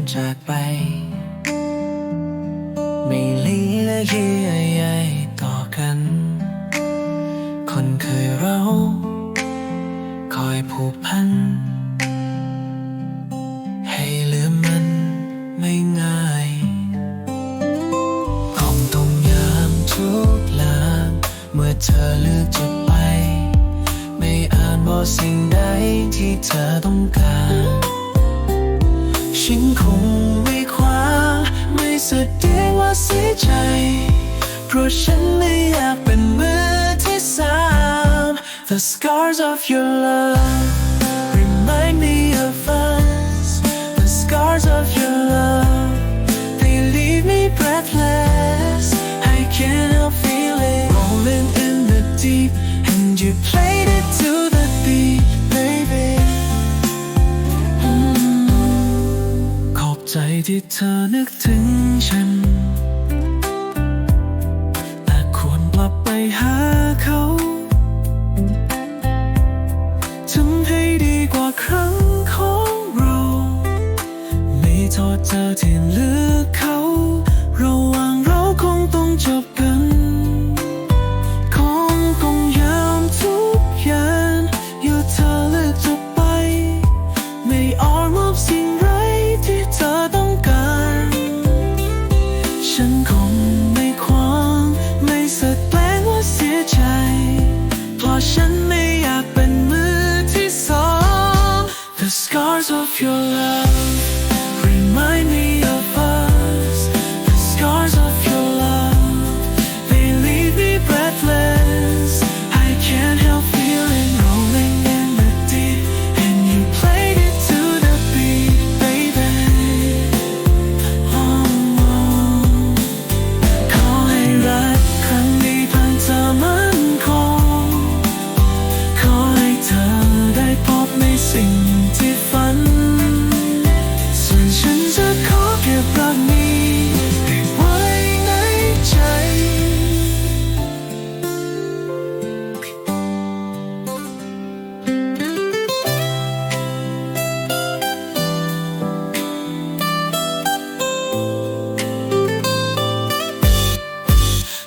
กาจากไป ไม่เหลือเยื่อใยต่อกัน คนเคยเรา คอยผูกพัน ให้ลืมมันไม่ง่ายคงต้งยามทุกลาเมื่อเธอเลือกจะไป ไม่อ่านบอาสิ่งใดที่เธอต้องการ แสดงว่าเสียใจ เพราะฉันไม่อยากเป็นมือที่สาม The scars of your love ที่เธอนึกถึงฉัน แต่ควรกลับไปหาเขาทำให้ดีกว่าครั้งของเรา ไม่โทษเธอที่เลือกเขา ระหว่างเราคงต้องจบ The scars of your love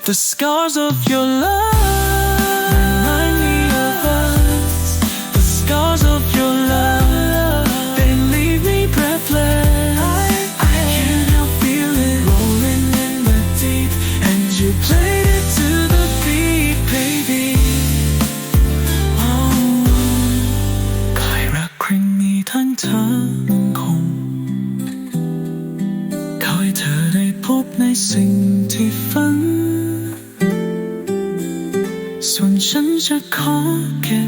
The scars of your love remind me of us. The scars of your love they leave me breathless. I can't help feeling rolling in the deep, and you played it to the beat, baby. Oh, ขอให้รักครั้งนี้ทั้งเธอคง ขอให้เธอได้พบในสิ่งที่ฝัน ส่วน ฉันจะขอเก็